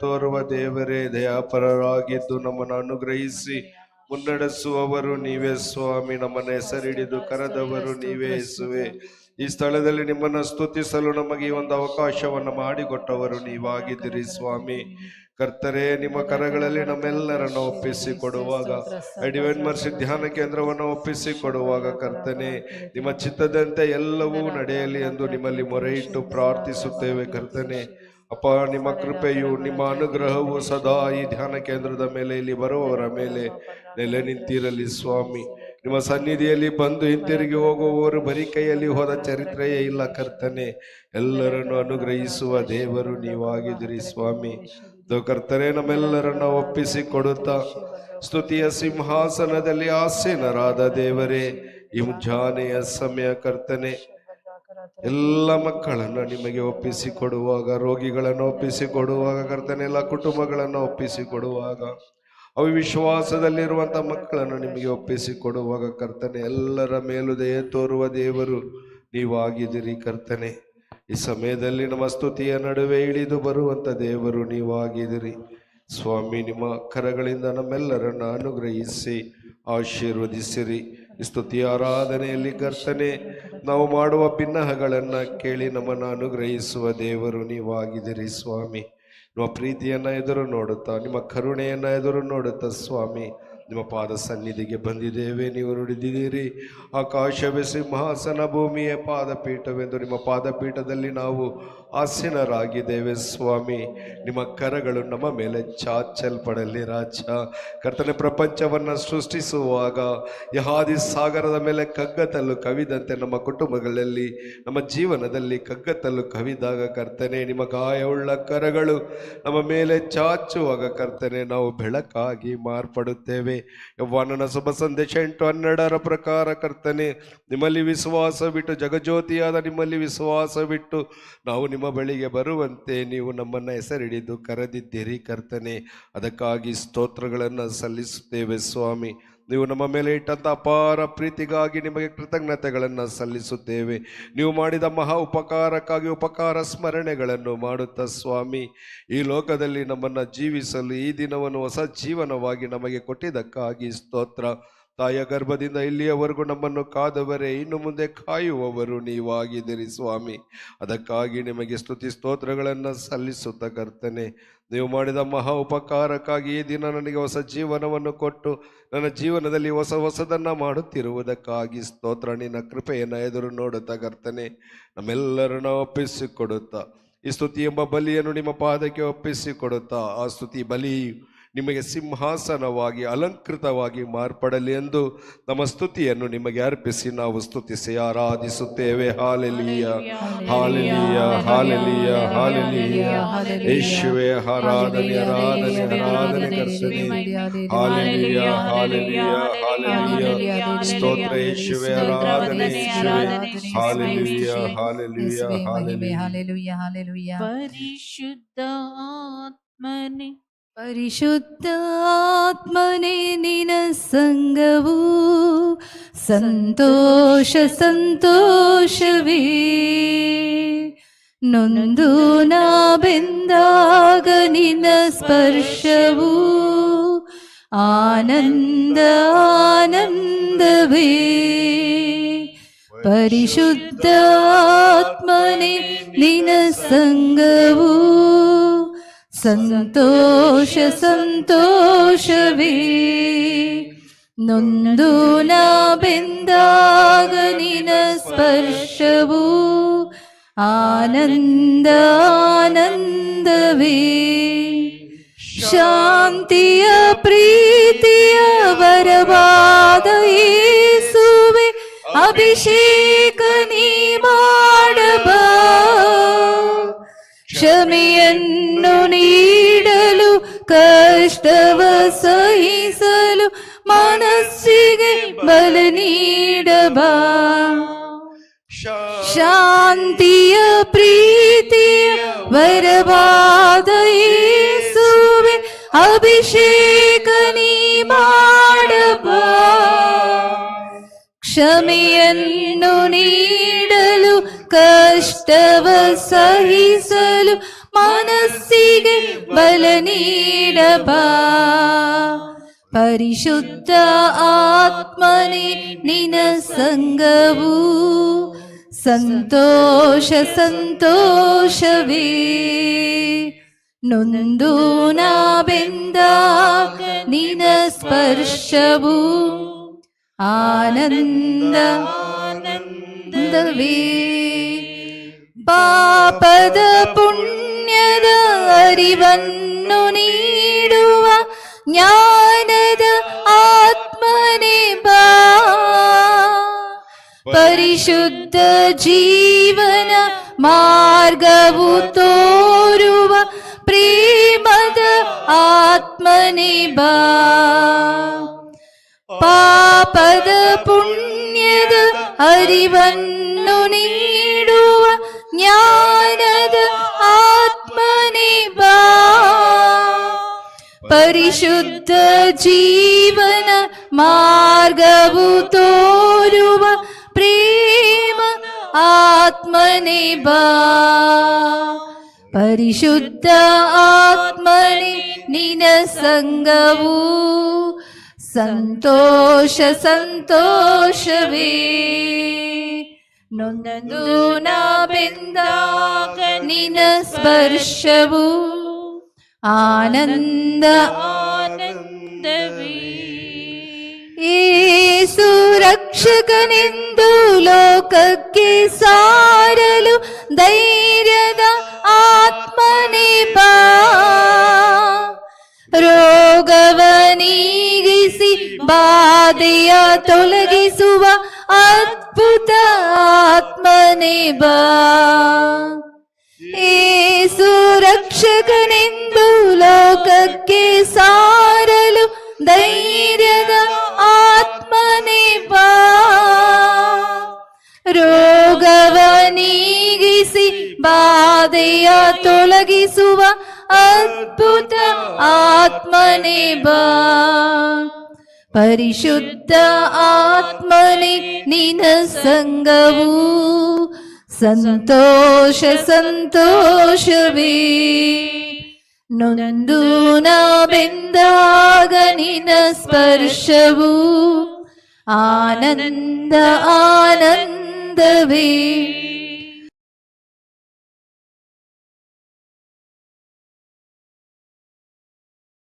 ತೋರುವ ದೇವರೇ, ದಯಾಪರರಾಗಿದ್ದು ನಮ್ಮನ್ನು ಅನುಗ್ರಹಿಸಿ. ಮುನ್ನಡೆಸುವವರು ನೀವೇ ಸ್ವಾಮಿ, ನಮ್ಮನ್ನ ಹೆಸರಿಡಿದು ಕರೆದವರು ನೀವೇ ಯೇಸುವೆ. ಈ ಸ್ಥಳದಲ್ಲಿ ನಿಮ್ಮನ್ನು ಸ್ತುತಿಸಲು ನಮಗೆ ಈ ಒಂದು ಅವಕಾಶವನ್ನು ಮಾಡಿಕೊಟ್ಟವರು ನೀವಾಗಿದ್ದೀರಿ ಸ್ವಾಮಿ. ಕರ್ತರೆ, ನಿಮ್ಮ ಕರಗಳಲ್ಲಿ ನಮ್ಮೆಲ್ಲರನ್ನು ಒಪ್ಪಿಸಿ ಕೊಡುವಾಗ ಅಡಿವೆನ್ ಧ್ಯಾನ ಕೇಂದ್ರವನ್ನು ಒಪ್ಪಿಸಿ ಕೊಡುವಾಗ ಕರ್ತನೆ, ನಿಮ್ಮ ಚಿತ್ತದಂತೆ ಎಲ್ಲವೂ ನಡೆಯಲಿ ಎಂದು ನಿಮ್ಮಲ್ಲಿ ಮೊರೆಯಿಟ್ಟು ಪ್ರಾರ್ಥಿಸುತ್ತೇವೆ ಕರ್ತನೆ. ಅಪ್ಪ, ನಿಮ್ಮ ಕೃಪೆಯು, ನಿಮ್ಮ ಅನುಗ್ರಹವು ಸದಾ ಈ ಧ್ಯಾನ ಕೇಂದ್ರದ ಮೇಲೆ ಇಲ್ಲಿ ಬರುವವರ ಮೇಲೆ ನೆಲೆ ನಿಂತಿರಲಿ ಸ್ವಾಮಿ. ನಿಮ್ಮ ಸನ್ನಿಧಿಯಲ್ಲಿ ಬಂದು ಹಿಂತಿರುಗಿ ಹೋಗುವವರು ಬರೀ ಕೈಯಲ್ಲಿ ಹೋದ ಚರಿತ್ರೆಯೇ ಇಲ್ಲ ಕರ್ತನೆ. ಎಲ್ಲರನ್ನು ಅನುಗ್ರಹಿಸುವ ದೇವರು ನೀವಾಗಿದ್ದೀರಿ ಸ್ವಾಮಿ. ಕರ್ತನೆ ನಮ್ಮೆಲ್ಲರನ್ನ ಒಪ್ಪಿಸಿ ಕೊಡುತ್ತಾ ಸ್ತುತಿಯ ಸಿಂಹಾಸನದಲ್ಲಿ ಆಸೀನರಾದ ದೇವರೇ, ಈ ಸಮಯ ಕರ್ತನೆ. ಎಲ್ಲ ಮಕ್ಕಳನ್ನು ನಿಮಗೆ ಒಪ್ಪಿಸಿ ಕೊಡುವಾಗ ರೋಗಿಗಳನ್ನು ಒಪ್ಪಿಸಿ ಕೊಡುವಾಗ ಕರ್ತನೆ, ಎಲ್ಲ ಕುಟುಂಬಗಳನ್ನು ಒಪ್ಪಿಸಿ ಕೊಡುವಾಗ ಅವಿಶ್ವಾಸದಲ್ಲಿರುವಂಥ ಮಕ್ಕಳನ್ನು ನಿಮಗೆ ಒಪ್ಪಿಸಿ ಕೊಡುವಾಗ ಕರ್ತನೆ, ಎಲ್ಲರ ಮೇಲೂ ದಯ ತೋರುವ ದೇವರು ನೀವಾಗಿದ್ದೀರಿ ಕರ್ತನೆ. ಈ ಸಮಯದಲ್ಲಿ ನಮ್ಮ ಸ್ತುತಿಯ ನಡುವೆ ಇಳಿದು ಬರುವಂಥ ದೇವರು ನೀವಾಗಿದ್ದೀರಿ. ಸ್ವಾಮಿ, ನಿಮ್ಮ ಕರಗಳಿಂದ ನಮ್ಮೆಲ್ಲರನ್ನು ಅನುಗ್ರಹಿಸಿ, ಆಶೀರ್ವದಿಸಿರಿ. ಈ ಸ್ತುತಿ ಆರಾಧನೆಯಲ್ಲಿ ಕರ್ತನೆ, ನಾವು ಮಾಡುವ ಭಿನ್ನಹಗಳನ್ನು ಕೇಳಿ ನಮ್ಮನ್ನು ಅನುಗ್ರಹಿಸುವ ದೇವರು ನೀವಾಗಿದ್ದೀರಿ ಸ್ವಾಮಿ. ನಿಮ್ಮ ಪ್ರೀತಿಯನ್ನ ಎದುರು ನೋಡುತ್ತಾ, ನಿಮ್ಮ ಕರುಣೆಯನ್ನ ಎದುರು ನೋಡುತ್ತಾ ಸ್ವಾಮಿ. ನಿಮ್ಮ ಪಾದ ಸನ್ನಿಧಿಗೆ ಬಂದಿದ್ದೇವೆ, ನೀವು ನುಡಿದಿದ್ದೀರಿ. ಆಕಾಶವೇ ಸಿಂಹಾಸನ ಭೂಮಿಯೇ ಪಾದಪೀಠವೆಂದು ನಿಮ್ಮ ಪಾದಪೀಠದಲ್ಲಿ ನಾವು ಆಸೀನರಾಗಿದ್ದೇವೆ ಸ್ವಾಮಿ. ನಿಮ್ಮ ಕರಗಳು ನಮ್ಮ ಮೇಲೆ ಚಾಚಲ್ಪಡಲಿ ರಾಜ. ಕರ್ತನೆ ಪ್ರಪಂಚವನ್ನು ಸೃಷ್ಟಿಸುವಾಗ ಯಹಾದಿ ಸಾಗರದ ಮೇಲೆ ಕಗ್ಗತ್ತಲು ಕವಿದಂತೆ ನಮ್ಮ ಕುಟುಂಬಗಳಲ್ಲಿ, ನಮ್ಮ ಜೀವನದಲ್ಲಿ ಕಗ್ಗತ್ತಲು ಕವಿದಾಗ ಕರ್ತನೆ, ನಿಮ್ಮ ಗಾಯವುಳ್ಳ ಕರಗಳು ನಮ್ಮ ಮೇಲೆ ಚಾಚುವಾಗ ಕರ್ತನೆ, ನಾವು ಬೆಳಕಾಗಿ ಮಾರ್ಪಡುತ್ತೇವೆ. ಯವ್ವಾನನ ಶುಭ ಸಂದೇಶ ಎಂಟು ಹನ್ನೆರಡರ ಪ್ರಕಾರ ಕರ್ತನೆ, ನಿಮ್ಮಲ್ಲಿ ವಿಶ್ವಾಸ ಬಿಟ್ಟು ಜಗಜ್ಯೋತಿಯಾದ ನಿಮ್ಮಲ್ಲಿ ವಿಶ್ವಾಸ ಬಿಟ್ಟು ನಾವು ನಿಮ್ಮ ಬಳಿಗೆ ಬರುವಂತೆ ನೀವು ನಮ್ಮನ್ನ ಹೆಸರಿಡಿದು ಕರೆದಿದ್ದೀರಿ ಕರ್ತನೆ. ಅದಕ್ಕಾಗಿ ಸ್ತೋತ್ರಗಳನ್ನು ಸಲ್ಲಿಸುತ್ತೇವೆ ಸ್ವಾಮಿ. ನೀವು ನಮ್ಮ ಮೇಲೆ ಇಟ್ಟಂತ ಅಪಾರ ಪ್ರೀತಿಗಾಗಿ ನಿಮಗೆ ಕೃತಜ್ಞತೆಗಳನ್ನು ಸಲ್ಲಿಸುತ್ತೇವೆ. ನೀವು ಮಾಡಿದ ಮಹಾ ಉಪಕಾರಕ್ಕಾಗಿ ಉಪಕಾರ ಸ್ಮರಣೆಗಳನ್ನು ಮಾಡುತ್ತಾ ಸ್ವಾಮಿ. ಈ ಲೋಕದಲ್ಲಿ ನಮ್ಮನ್ನು ಜೀವಿಸಲು ಈ ದಿನವನ್ನು ಹೊಸ ಜೀವನವಾಗಿ ನಮಗೆ ಕೊಟ್ಟಿದ್ದಕ್ಕಾಗಿ ಸ್ತೋತ್ರ. ತಾಯಿಯ ಗರ್ಭದಿಂದ ಇಲ್ಲಿಯವರೆಗೂ ನಮ್ಮನ್ನು ಕಾದವರೇ, ಇನ್ನು ಮುಂದೆ ಕಾಯುವವರು ನೀವಾಗಿದ್ದೀರಿ ಸ್ವಾಮಿ. ಅದಕ್ಕಾಗಿ ನಿಮಗೆ ಸ್ತುತಿ ಸ್ತೋತ್ರಗಳನ್ನು ಸಲ್ಲಿಸುತ್ತ ಕರ್ತನೆ. ನೀವು ಮಾಡಿದ ಮಹಾ ಉಪಕಾರಕ್ಕಾಗಿ ಈ ದಿನ ನನಗೆ ಹೊಸ ಜೀವನವನ್ನು ಕೊಟ್ಟು, ನನ್ನ ಜೀವನದಲ್ಲಿ ಹೊಸ ಹೊಸದನ್ನು ಮಾಡುತ್ತಿರುವುದಕ್ಕಾಗಿ ಸ್ತೋತ್ರ, ನಿನ್ನ ಕೃಪೆಯನ್ನು ಎದುರು ನೋಡುತ್ತಾ ಕರ್ತನೆ. ನಮ್ಮೆಲ್ಲರನ್ನ ಒಪ್ಪಿಸಿಕೊಡುತ್ತಾ. ಈ ಸ್ತುತಿ ಎಂಬ ಬಲಿಯನ್ನು ನಿಮ್ಮ ಪಾದಕ್ಕೆ ಒಪ್ಪಿಸಿಕೊಡುತ್ತಾ. ಆ ಸ್ತುತಿ ಬಲಿ ನಿಮಗೆ ಸಿಂಹಾಸನವಾಗಿ ಅಲಂಕೃತವಾಗಿ ಮಾರ್ಪಡಲಿ ಎಂದು ನಮ್ಮ ಸ್ತುತಿಯನ್ನು ನಿಮಗೆ ಅರ್ಪಿಸಿ ನಾವು ಸ್ತುತಿಸಿ ಆರಾಧಿಸುತ್ತೇವೆ. ಹಾಲೆಲಿಯ. ಹಾಲೆಲಿಯ. ಹಾಲೆಲಿಯ. ಹಾಲೆಲಿಯ. ಯೇಶುವೆ ಆರಾಧನೆ ಆರಾಧನೆ ಆರಾಧನೆ ಕರ್ತನೆ. ಹಾಲೆಲಿಯ ಹಾಲೆಲಿಯ ಹಾಲೆಲಿಯ ಸ್ತೋತ್ರ ಯೇಶುವೆ ಆರಾಧನೆ ಯೇಶುವೆ ಹಾಲೆಲಿಯ ಹಾಲೆಲಿಯ ಹಾಲೆಲಿಯ. ಹಾಲೆಲುಯ್ಯ ಹಾಲೆಲುಯ್ಯ ಪರಿಶುದ್ಧ ಆತ್ಮನೆ. ಪರಿಶುದ್ಧ ಆತ್ಮನೆ ನಿನ ಸಂಗವು ಸಂತೋಷ ಸಂತೋಷವೇ ನೊಂದು ನಾ ಬೆಂದಾಗ ನಿನ್ನ ಸ್ಪರ್ಶವು ಆನಂದ ಆನಂದವೇ ಪರಿಶುದ್ಧ ಆತ್ಮನೆ ನಿನ ಸಂಗವು ಸಂತೋಷ ಸಂತೋಷವೇ ನೊಂದು ನಾ ಬೆಂದಾಗ ನಿನ ಸ್ಪರ್ಶವು ಆನಂದ ಆನಂದವೇ ಶಾಂತಿಯ ಪ್ರೀತಿಯ ವರವಾದ ಯೇಸುವೆ ಅಭಿಷೇಕ ನೀ ಮಾಡಬಾ ಕ್ಷಮೆಯನ್ನು ನೀಡಲು ಕಷ್ಟವ ಸಹಿಸಲು ಮನಸ್ಸಿಗೆ ಬಲ ನೀಡಬಾ. ಶಾಂತಿಯ ಪ್ರೀತಿಯ ವರವಾದ ಸುವೆ ಅಭಿಷೇಕ ನೀ ಮಾಡಬಾ. ಕ್ಷಮೆಯನ್ನು ನೀಡಲು ಕಷ್ಟವ ಸಹಿಸಲು ಮನಸ್ಸಿಗೆ ಬಲ ನೀಡಬಾ ಪರಿಶುದ್ಧ ಆತ್ಮನೇ ನಿನ ಸಂಗವು ಸಂತೋಷ ಸಂತೋಷವೇ ನೊಂದು ನಾ ಬೆಂದಾಗ ನಿನ ಸ್ಪರ್ಶವು ಆನಂದ ಆನಂದವೇ ಪಾಪದ ಪುಣ್ಯದ ಅರಿವನ್ನು ನೀಡುವ ಜ್ಞಾನದ ಆತ್ಮನೆ ಬಾ ಪರಿಶುದ್ಧ ಜೀವನ ಮಾರ್ಗವು ತೋರುವ ಪ್ರೇಮದ ಆತ್ಮನೆ ಬಾ ಪಾಪದ ಪುಣ್ಯದ ಅರಿವನ್ನು ಪರಿಶುದ್ಧ ಜೀವನ ಮಾರ್ಗವು ತೋರುವ ಪ್ರೇಮ ಆತ್ಮನೆ ಬಾ ಪರಿಶುದ್ಧ ಆತ್ಮನೆ ನಿನ ಸಂಗವು ಸಂತೋಷ ಸಂತೋಷವೇ ನೊಂದು ನಾ ಬೆಂದಾಗ ಆನಂದ ಆನಂದವೇ. ಏಸು ರಕ್ಷಕನೆಂದು ಲೋಕಕ್ಕೆ ಸಾರಲು ಧೈರ್ಯದ ಆತ್ಮನೆ ಬಾ. ರೋಗವ ನೀಗಿಸಿ ಬಾಧೆಯ ತೊಲಗಿಸುವ ಅದ್ಭುತ ಆತ್ಮನೆ ಬಾ. ಏಸು ರಕ್ಷಕನೆಂದು ಧೈರ್ಯದ ಆತ್ಮನೆ ಬಾ. ರೋಗವ ನೀಗಿಸಿ, ಬಾಧೆಯ ತೊಲಗಿಸುವ ಅದ್ಭುತ ಆತ್ಮನೆ ಬಾ. ಪರಿಶುದ್ಧ ಆತ್ಮನೆ ನಿನ ಸಂಗವು ಸಂತೋಷ ಸಂತೋಷವೇ. ನೊಂದು ನಾ ಬೆಂದಾಗ ನಿನ ಸ್ಪರ್ಶವು ಆನಂದ ಆನಂದವೇ